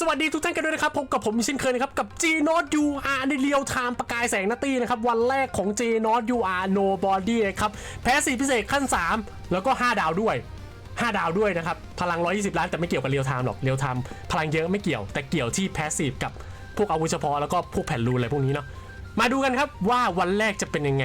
สวัสดีทุกท่านกันด้วยนะครับพบกับผมเช่นเคยนะครับกับ G n o t UR ในเรียลไทม์ประกายแสงนาตีนะครับวันแรกของ G n o t UR No Body นะครับแพ้สีพิเศษขั้น 3 แล้วก็ 5 ดาวด้วย 5 ดาวด้วยนะครับพลัง 120 ล้านแต่ไม่เกี่ยวกับเรียลไทม์หรอกเรียลไทม์พลังเยอะไม่เกี่ยว แต่เกี่ยวที่แพสซีฟกับพวกอาวุธเฉพาะแล้วก็พวกแผ่นรูนอะไรพวกนี้เนาะมาดูกันครับว่าวันแรกจะเป็นยังไง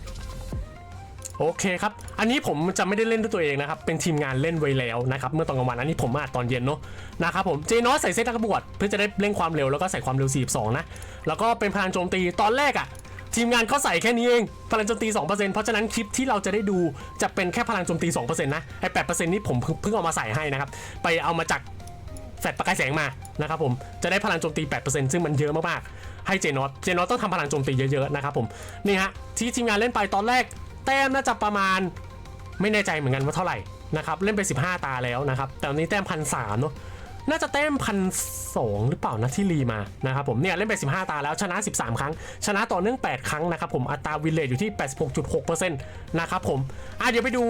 โอเคครับ อันนี้ผมจะไม่ได้เล่นด้วยตัวเองนะครับ เป็นทีมงานเล่นไว้แล้วนะครับเมื่อตอนกลางวันอันนี้ผมมาตอนเย็นเนาะนะครับผมเจนอสใส่เซตนักบวชเพื่อจะได้เร่งความเร็วแล้วก็ใส่ความเร็ว 42 นะ แล้วก็เป็นพลังโจมตีตอนแรกอะทีมงานเขาใส่แค่นี้เอง พลังโจมตี 2%เพราะฉะนั้นคลิปที่เราจะได้ดูจะเป็นแค่พลังโจมตี 2%นะไอ้8%นี้ผมเพิ่งเพิ่งเอามาใส่ให้นะครับไปเอามาจากแฟลชประกายแสงมานะครับผมจะได้พลังโจมตี 8%ซึ่งมันเยอะมากๆให้เจนอสเจนอสต้องทำพลังโจมตีเยอะๆนะครับผมนี่ฮะที่ทีมงานเล่นไปตอนแรก แต้มน่าจะประมาณไม่แน่ใจเหมือนกันว่าเท่าไหร่นะครับเล่นไป 15 ตาแล้วนะครับ แต่วันนี้แต้มพันสามเนาะน่าจะแต้มพันสองหรือเปล่านะที่รีมานะครับผมเนี่ยเล่นไป 15 ตาแล้วชนะ 13 ครั้ง ชนะต่อเนื่อง 8 ครั้งนะครับผมอัตราวินเลทอยู่ที่ 86.6%นะครับผมอะเดี๋ยวไปดู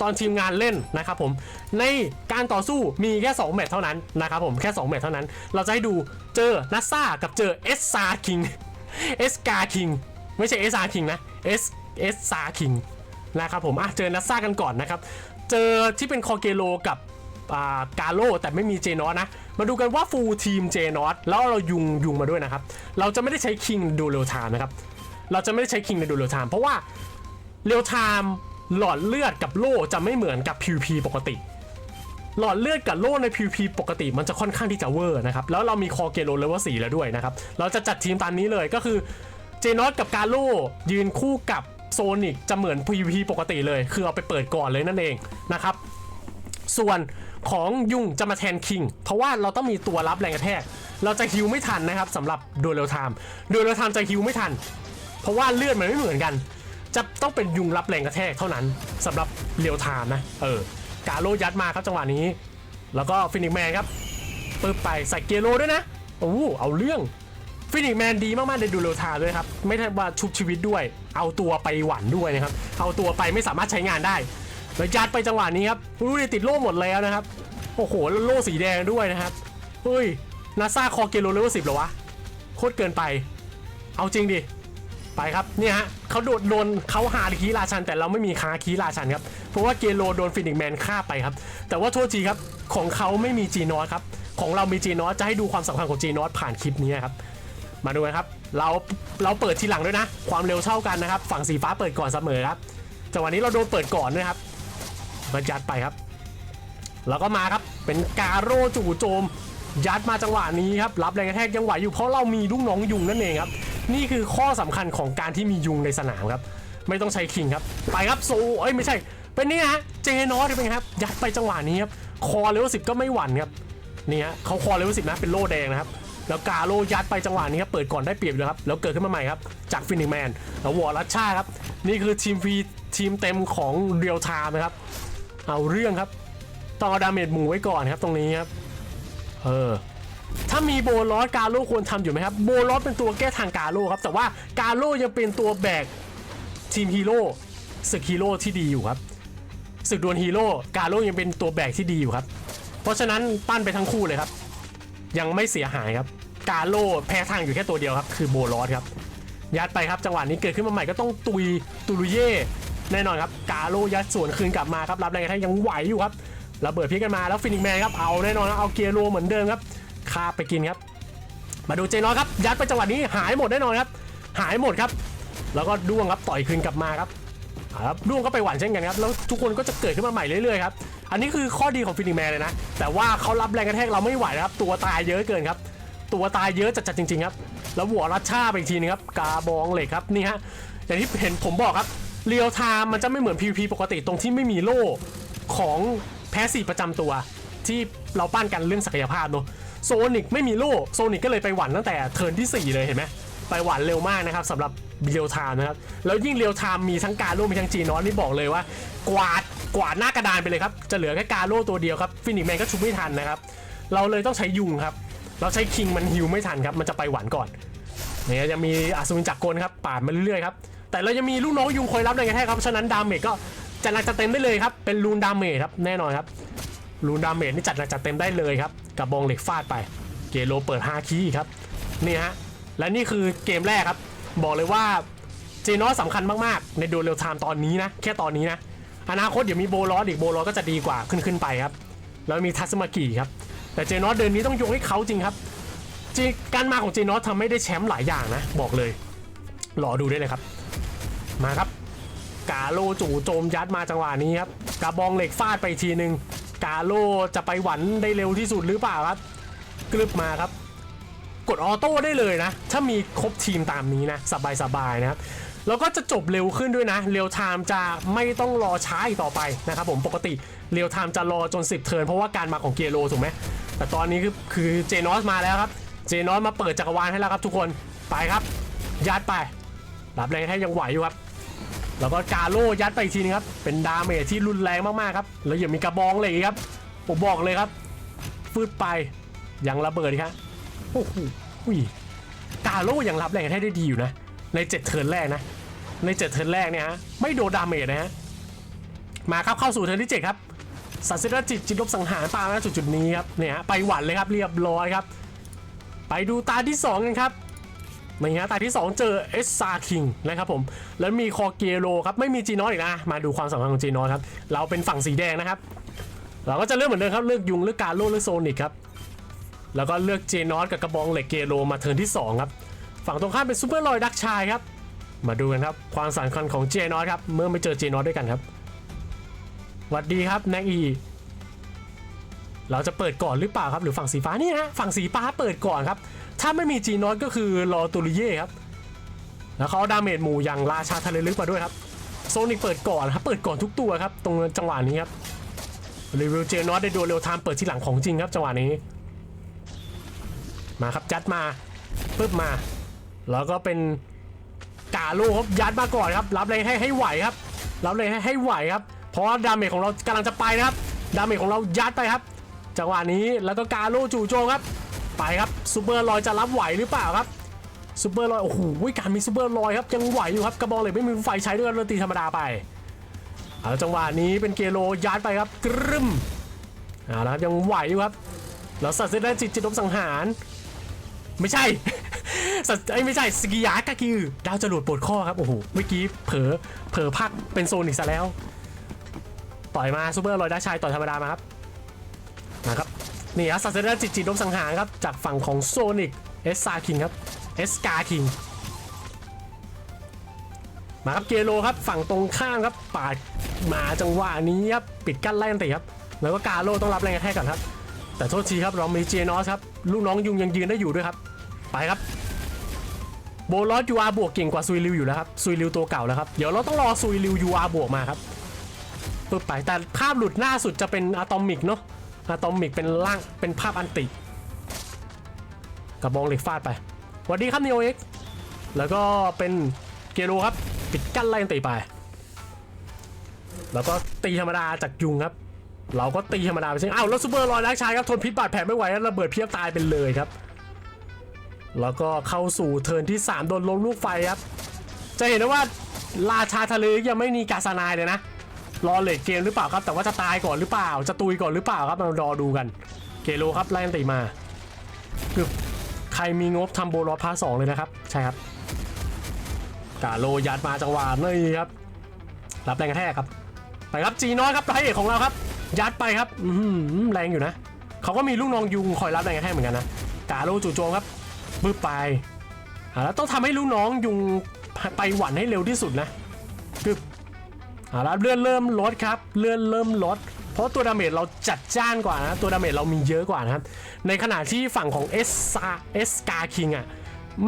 ตอนทีมงานเล่นนะครับผมในการต่อสู้มีแค่ 2 แมตช์เท่านั้นนะครับผมแค่ 2 แมตช์เท่านั้น เราจะให้ดูเจอนัสซากับเจอเอสซาคิงเอสกาคิงไม่ใช่เอสซาคิงนะเอส เอสซาคิงนะครับผมอะเจอนัสซ่ากันก่อนนะครับ เจอที่เป็นคอเกโลกับกาโลแต่ไม่มีเจนอสนะ มาดูกันว่าฟูลทีมเจนอสแล้วเรายุงยุงมาด้วยนะครับ เราจะไม่ได้ใช้คิงดูเรลไทม์นะครับ เราจะไม่ได้ใช้คิงในดูเรลไทม์เพราะว่าเรลไทม์หลอดเลือดกับโล่จะไม่เหมือนกับ PVP ปกติ หลอดเลือดกับโล่ใน PVP ปกติมันจะค่อนข้างที่จะเวอร์นะครับ แล้วเรามีคอเกโลเลเวล4แล้วด้วยนะครับ เราจะจัดทีมตามนี้เลยก็คือเจนอสกับกาโลยืนคู่กับ โซนิกจะเหมือน PVP ปกติเลย คือเอาไปเปิดก่อนเลยนั่นเองนะครับ ส่วนของยุงจะมาแทนคิง เพราะว่าเราต้องมีตัวรับแรงกระแทก เราจะฮิวไม่ทันนะครับสำหรับโดเรลไทม์โดเรลไทม์จะฮิวไม่ทัน เพราะว่าเลือดมันไม่เหมือนกัน จะต้องเป็นยุงรับแรงกระแทกเท่านั้นสำหรับเรียวไทม์นะเออกาโลยัดมาครับจังหวะนี้ แล้วก็ฟินิกแมนครับปึ๊บไปใส่เกโลด้วยนะโอ้เอาเรื่อง ฟินิกแมนดีมากๆในดูเรลทม์ด้วยครับ ไม่ใช่ว่าชุบชีวิตด้วย เอาตัวไปหวันด้วยนะครับ เอาตัวไปไม่สามารถใช้งานได้ แล้วยัดไปจังหวะนี้ครับรู้ดิติดโล่หมดแล้วนะครับ โอ้โหแล้วโล่สีแดงด้วยนะครับเฮ้ยนาซาคอเกโลเลเวลสิบเหรอวะ โคตรเกินไป เอาจริงดิ ไปครับ เนี่ยฮะเขาโดนโดนเขาหาคีราชัน แต่เราไม่มีคาคีราชันครับ เพราะว่าเกโลโดนฟินิกแมนฆ่าไปครับ แต่ว่าโทษทีครับ ของเขาไม่มีจีนอสครับ ของเรามีจีนอสจะให้ดูความสำคัญของจีนอสผ่านคลิปนี้ครับ มาดูกันครับ เราเราเปิดทีหลังด้วยนะ ความเร็วเท่ากันนะครับ ฝั่งสีฟ้าเปิดก่อนเสมอครับจังหวะนี้เราโดนเปิดก่อนด้วยครับบรรยัดไปครับ แล้วก็มาครับเป็นกาโร่จู่โจม ยัดมาจังหวะนี้ครับรับแรงกระแทกยังไหวอยู่เพราะเรามีลูกน้องยุงนั่นเองครับ นี่คือข้อสำคัญของการที่มียุงในสนามครับ ไม่ต้องใช้คิงครับ ไปครับโซเอ้ยไม่ใช่ เป็นนี่ฮะเจนอสเป็นครับ ยัดไปจังหวะนี้ครับคอเลเวลสิบก็ไม่หวั่นครับนี่ฮะเขาคอเลเวลสิบนะเป็นโล่แดงนะครับ แล้วกาโลยัดไปจังหวะนี้ครับเปิดก่อนได้เปรียบเลยครับแล้วเกิดขึ้นมาใหม่ครับจากฟินิกแมนแล้ววอร์รัชชาครับนี่คือทีมฟีทีมเต็มของเรียลไทม์นะครับเอาเรื่องครับต้องเอาดาเมจหมูไว้ก่อนครับตรงนี้ครับเออถ้ามีโบลอสกาโลควรทำอยู่ไหมครับโบลอสเป็นตัวแก้ทางกาโลครับแต่ว่ากาโลยังเป็นตัวแบกทีมฮีโร่ศึกฮีโร่ที่ดีอยู่ครับศึกดวลฮีโร่กาโลยังเป็นตัวแบกที่ดีอยู่ครับ เพราะฉะนั้นปั้นไปทั้งคู่เลยครับ ยังไม่เสียหายครับ กาโลแพ้ทางอยู่แค่ตัวเดียวครับ คือโบลอสครับ ยัดไปครับจังหวะนี้เกิดขึ้นมาใหม่ก็ต้องตุยตุลุเย่แน่นอนครับกาโลยัดสวนคืนกลับมาครับรับแรงกระแทกยังไหวอยู่ครับระเบิดพลิกกันมาแล้วฟินิกแมนครับเอาแน่นอนเอาเกียร์โรเหมือนเดิมครับคาไปกินครับ มาดูเจนอสครับ ยัดไปจังหวะนี้หายหมดแน่นอนครับ หายหมดครับ แล้วก็ด้วงครับต่อยคืนกลับมาครับครับด้วงก็ไปหวานเช่นกันครับแล้วทุกคนก็จะเกิดขึ้นมาใหม่เรื่อยๆครับอันนี้คือข้อดีของฟินิกแมนเลยนะแต่ว่าเขารับแรงกระแทกเราไม่ไหวนะครับตัวตายเยอะเกินครับ ตัวตายเยอะจัดๆจริงๆครับ แล้วหัวรัดชาไปอีกทีนึงครับ กาบองเหล็กครับนี่ฮะอย่างที่เห็นผมบอกครับเรียลไทม์มันจะไม่เหมือน PVP ปกติตรงที่ไม่มีโล่ของแพสซีประจำตัว ที่เราปั้นกันเรื่องศักยภาพเนอะโซนิกไม่มีโล่โซนิกก็เลยไปหวันตั้งแต่เทิร์นที่ 4 เลยเห็นไหมไปหวานเร็วมากนะครับสำหรับเรียวไทม์นะครับ แล้วยิ่งเรียวไทม์มีทั้งการโล่มีทั้งจีนอสนี่บอกเลยว่า กวาดกวาดหน้ากระดานไปเลยครับ จะเหลือแค่การโล่ตัวเดียวครับฟินิกแมนก็ชุบไม่ทันนะครับ เราเลยต้องใช้ยุงครับ เราใช้คิงมันฮิวไม่ทันครับ มันจะไปหวานก่อนเนี่ยยังมีอัศวินจักรกลครับปาดมาเรื่อยๆครับ แต่เรายังมีลูกน้องยุงคอยรับในกระแทกครับ ฉะนั้นดาเมจก็จัดหนักจัดเต็มได้เลยครับ เป็นลูนดาเมจครับแน่นอนครับ ลูนดาเมจนี่จัดหนักจัดเต็มได้เลยครับ กับบองเหล็กฟาดไป เกโลเปิด5คีย์ครับ นี่ฮะ และนี่คือเกมแรกครับ บอกเลยว่าเจนอสสำคัญมากๆ ในดูเรลไทม์ตอนนี้นะ แค่ตอนนี้นะ อนาคตเดี๋ยวมีโบลอสอีกโบลอสก็จะดีกว่าขึ้นขึ้นไปครับ แล้วมีทัสมากิครับ แต่เจนอสเดินนี้ต้องยกให้เขาจริงครับการมาของเจนอสทำให้ได้แชมป์หลายอย่างนะ บอกเลย รอดูได้เลยครับ มาครับ กาโลจู่โจมยัดมาจังหวะนี้ครับกระบองเหล็กฟาดไปทีหนึ่งกาโลจะไปหวันได้เร็วที่สุดหรือเปล่าครับกรึบมาครับ กดออโต้ได้เลยนะ ถ้ามีครบทีมตามนี้นะ สบายๆนะครับ แล้วก็จะจบเร็วขึ้นด้วยนะ เรียวไทม์จะไม่ต้องรอช้าอีกต่อไปนะครับผมปกติเรียวไทม์จะรอจน 10 เทิร์นเพราะว่าการมาของเกียโลถูกไหมแต่ตอนนี้คือคือเจนอสมาแล้วครับ เจนอสมาเปิดจักรวาลให้แล้วครับทุกคนไปครับ ยัดไปรับแรงให้ยังไหวอยู่ครับ แล้วก็กาโลยัดไปอีกทีนึงครับ เป็นดาเมจที่รุนแรงมากๆครับแล้วยังมีกระบองเลยครับผมบอกเลยครับฟืดไปยังระเบิดครับโอ้โหกาโลยังรับแรงให้ได้ดีอยู่นะ ในเจ็ดเทิร์นแรกนะ ในเจ็ดเทิร์นแรกเนี่ยฮะไม่โดนดาเมจนะฮะมาครับเข้าสู่เทิร์นที่เจ็ดครับสัตว์เสดจิตจิตลบสังหารปามาจุดจุดนี้ครับเนี่ยฮะไปหวันเลยครับเรียบร้อยครับ ไปดูตาที่สองกันครับนี่ฮะตาที่ 2 เจอเอสซาคิงนะครับผม แล้วมีคอเกโรครับ ไม่มีจีนอสอีกนะ มาดูความสำคัญของจีนอสครับ เราเป็นฝั่งสีแดงนะครับ เราก็จะเลือกเหมือนเดิมครับ เลือกยุง เลือกการโลเลือกโซนิกครับ แล้วก็เลือกเจนอสกับกระบองเหล็กเกโรมาเทิร์นที่ 2 ครับ ฝั่งตรงข้ามเป็นซูเปอร์ลอยดักชายครับ มาดูกันครับ ความสำคัญของเจนอสครับ เมื่อไม่เจอเจนอสด้วยกันครับหวัดดีครับแน็กอีเราจะเปิดก่อนหรือเปล่าครับ หรือฝั่งสีฟ้านี่ฮะฝั่งสีฟ้าเปิดก่อนครับ ถ้าไม่มีจีนอสก็คือรอตูริเย่ครับ แล้วเขาดาเมจหมู่อย่างราชาทะเลลึกมาด้วยครับโซนิกเปิดก่อนครับ เปิดก่อนทุกตัวครับ ตรงจังหวะนี้ครับรีวิวเจนอสได้ดูเร็วไทม์เปิดที่หลังของจริงครับจังหวะนี้ มาครับยัดมาปึ๊บมา แล้วก็เป็นกาโลครับยัดมาก่อนครับ รับเลยให้ให้ไหวครับ รับเลยให้ให้ไหวครับ เพราะว่าดาเมจของเรากำลังจะไปนะครับ ดาเมจของเรายัดไปครับ จังหวะนี้แล้วก็กาโลจู่โจมครับ ไปครับซูเปอร์ลอยจะรับไหวหรือเปล่าครับซูเปอร์ลอยโอ้โหการมีซูเปอร์ลอยครับยังไหวอยู่ครับกระบอกเหล็กไม่มีไฟใช้ด้วยกันเลยตีธรรมดาไปเอาจังหวะนี้เป็นเกโลยัดไปครับกรึมเอาละครับยังไหวอยู่ครับแล้วสัตว์เซนจิตจิตลบสังหาร ไม่ใช่ สัตว์ไอ้ไม่ใช่สกิยากากิดาวจรวดปวดข้อครับ โอ้โห เมื่อกี้เผลอเผลอพักเป็นโซนิกซะแล้ว ต่อยมาซูเปอร์ลอยได้ชายต่อยธรรมดามาครับ มาครับ นี่ครับสัตว์เซนจิตจิตลบสังหารครับ จากฝั่งของโซนิกเอสซาคิงครับเอสกาคิงมาครับเกโลครับฝั่งตรงข้ามครับปาดมาจังหวะนี้ครับปิดกั้นไล่อันติครับแล้วก็กาโลต้องรับแรงกระแทกก่อนครับ แต่โทษทีครับเรามีเจนอสครับลูกน้องยุงยังยืนได้อยู่ด้วยครับ ไปครับ โบลอสยูอาบวกเก่งกว่าซุยริวอยู่แล้วครับซุยริวตัวเก่าแล้วครับเดี๋ยวเราต้องรอซุยริวยูอาบวกมาครับปึ๊บไปแต่ภาพหลุดหน้าสุดจะเป็นอะตอมิกเนาะอะตอมิกเป็นร่างเป็นภาพอันติกระบองเหล็กฟาดไปสวัสดีครับนีโอเอ็กแล้วก็เป็นเกโรครับปิดกั้นไล่อันติไป แล้วก็ตีธรรมดาจากยุงครับ เราก็ตีธรรมดาไปเช่นอ้าวแล้วซูเปอร์ลอยนักชายครับทนพิษบาดแผลไม่ไหวแล้วระเบิดเพียบตายไปเลยครับ แล้วก็เข้าสู่เทิร์นที่ 3 โดนลมลูกไฟครับ จะเห็นได้ว่าราชาทะเลยังไม่มีกาสนายเลยนะ รอเลดเกมหรือเปล่าครับ แต่ว่าจะตายก่อนหรือเปล่า จะตุยก่อนหรือเปล่าครับมารอดูกัน เกโลครับไล่ติมาคือใครมีงบทำโบลอพาสองเลยนะครับ ใช่ครับ กาโลยัดมาจังหวะนี่ครับ รับแรงกระแทกครับ ไปครับจีน้อยครับพรเอกของเราครับ ยัดไปครับอืแรงอยู่นะ เขาก็มีลูกน้องยุงคอยรับแรงกระแทกเหมือนกันนะ กาโลจู่โจมครับ บึ้บไปอ่าแล้วต้องทำให้ลูกน้องยุงไปหวันให้เร็วที่สุดนะคืออ่าแล้วเลื่อนเริ่มลดครับ เลื่อนเริ่มลด เพราะตัวดาเมจเราจัดจ้านกว่านะ ตัวดาเมจเรามีเยอะกว่านะครับ ในขณะที่ฝั่งของเอสซาเอสกาคิงอะ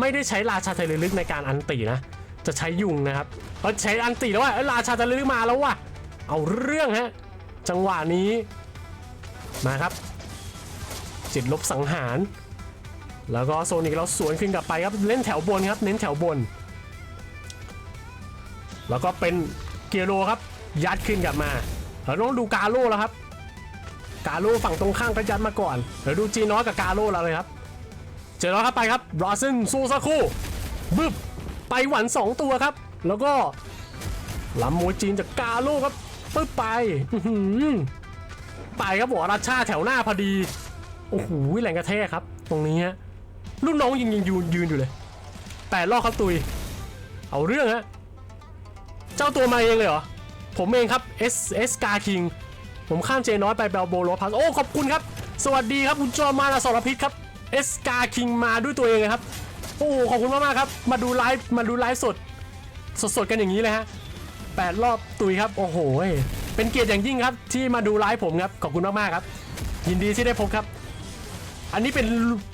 ไม่ได้ใช้ราชาเทเลลึกในการอันตินะ จะใช้ยุงนะครับเพราใช้อันติแล้วว่าเอ้ยราชาเทเลลึกมาแล้วว่ะ เอาเรื่องฮะ จังหวะนี้ มาครับจิตลบสังหาร แล้วก็โซนิกเราสวนขึ้นกลับไปครับเล่นแถวบนครับ เน้นแถวบน แล้วก็เป็นเกียโรครับ ยัดขึ้นกลับมาเราต้องดูกาโร่แล้วครับ กาโร่ฝั่งตรงข้ามก็ยัดมาก่อนเดี๋ยวดูจีน้อยกับกาโร่เราเลยครับ เจอแล้วครับไปครับบราซินสู้สักครู่บึบไปหวันสองตัวครับ แล้วก็ลำโมจีนจากกาโร่ครับปึ๊บไปไปครับหัวราชาแถวหน้าพอดี โอ้โหแรงกระแทกครับ ตรงนี้ฮะ รุ่นน้องยังยังยืนยืนอยู่เลยแปดรอบครับตุย เอาเรื่องฮะ เจ้าตัวมาเองเลยเหรอ ผมเองครับ S S กาคิง ผมข้ามเจน้อยไปเบลโบโรพัสโอ้ขอบคุณครับ สวัสดีครับคุณจอมาลาสรพิษครับ S กาคิงมาด้วยตัวเองเลยครับ โอ้ขอบคุณมากๆครับ มาดูไลฟ์มาดูไลฟ์สด สดๆกันอย่างนี้เลยฮะแปดรอบตุยครับ โอ้โห เป็นเกียรติอย่างยิ่งครับ ที่มาดูไลฟ์ผมครับ ขอบคุณมากๆครับ ยินดีที่ได้พบครับ อันนี้เป็น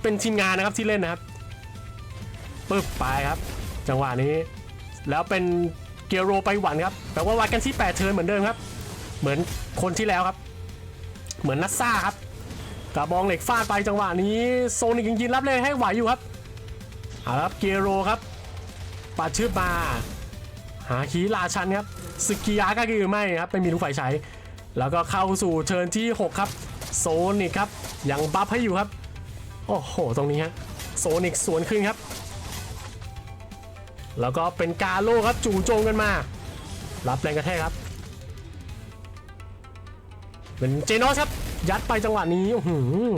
เป็นทีมงานนะครับที่เล่นนะครับปึ๊บไปครับ จังหวะนี้ แล้วเป็นเกียโรไปหวันครับแปลว่าวัดกันที่8เทิร์นเหมือนเดิมครับ เหมือนคนที่แล้วครับ เหมือนนัสซ่าครับกระบองเหล็กฟาดไปจังหวะนี้โซนิกยังยืนรับเลยให้ไหวอยู่ครับเอาละครับเกียโรครับปาดชืบมาหาขีราชันครับสกิยาก็คือไม่ครับไม่มีลูกไฟใช้ แล้วก็เข้าสู่เทิร์นที่ 6 ครับ โซนิกครับยังบัฟให้อยู่ครับ โอ้โห ตรงนี้ฮะโซนิกสวนขึ้นครับ แล้วก็เป็นกาโลครับจู่โจมกันมา รับแรงกระแทกครับ เป็นเจนอสครับ ยัดไปจังหวะนี้หือ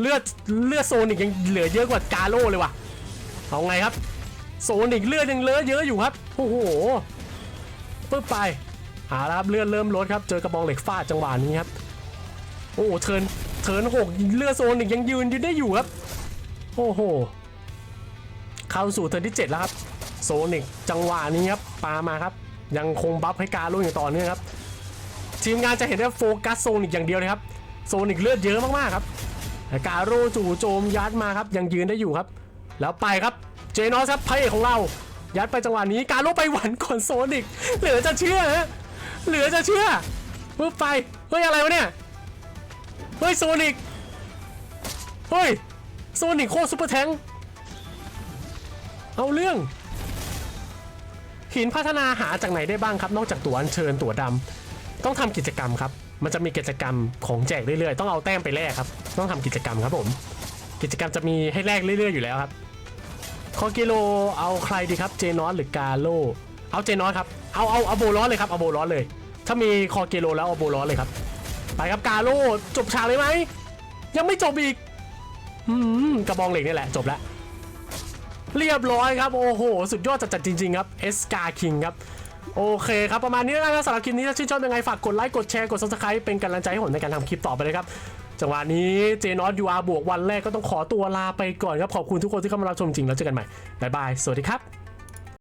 เลือดเลือดโซนิกยังเหลือเยอะกว่ากาโลเลยว่ะเอาไงครับ โซนิกเลือดยังเลอะเยอะอยู่ครับโอ้โหปึ๊บไปหาแล้วครับเลือดเริ่มลดครับ เจอกระบองเหล็กฟาดจังหวะนี้ครับ โอ้โหเทิน เทินหกเลือดโซนิกยังยืนยู่ได้อยู่ครับ โอ้โห เข้าสู่เทิร์นที่ 7 แล้วครับ โซนิกจังหวะนี้ครับปามาครับ ยังคงบัฟให้การลุอย่างต่อเนื่องครับ ทีมงานจะเห็นได้โฟกัสโซนิกอย่างเดียวเลยครับ โซนิกเลือดเยอะมากๆครับการโรจู่โจมยัดมาครับ ยังยืนได้อยู่ครับ แล้วไปครับเจนอสครับพระเอกของเรา ยัดไปจังหวะนี้การโรไปหวันก่อนโซนิกเหลือจะเชื่อฮะเหลือจะเชื่อปึ๊บไปเฮ้ยอะไรวะเนี่ย เฮ้ยโซนิกเฮ้ยโซนิกโคซุปเปอร์แทงเอาเรื่อง หินพัฒนาหาจากไหนได้บ้างครับ นอกจากตัวอัญเชิญตัวดำต้องทำกิจกรรมครับ มันจะมีกิจกรรมของแจกเรื่อยๆ ต้องเอาแต้มไปแลกครับ ต้องทำกิจกรรมครับผม กิจกรรมจะมีให้แลกเรื่อยๆอยู่แล้วครับคอกิโลเอาใครดีครับเจนอสหรือกาโลเอาเจนอสครับเอาเอาเอาโบลอสเลยครับเอาโบลอสเลย ถ้ามีคอกิโลแล้วเอาโบลอสเลยครับ ไปครับกาโลจบฉากเลยไหม ยังไม่จบอีกอืมกระบองเหล็กนี่แหละ จบแล้วเรียบร้อยครับ โอ้โห สุดยอดจัดๆจริง ๆ ครับเอสกาคิงครับ โอเคครับ ประมาณนี้แล้วกันครับสำหรับคลิปนี้ถ้าชื่นชอบยังไง ฝากกดไลค์ กดแชร์ กด subscribe เป็นกำลังใจให้ผมในการทำคลิปต่อไปเลยครับ จังหวะนี้เจนอสยูอาร์บวกวันแรกก็ต้องขอตัวลาไปก่อนครับ ขอบคุณทุกคนที่เข้ามารับชมจริงแล้วเจอกันใหม่บ๊ายบายสวัสดีครับ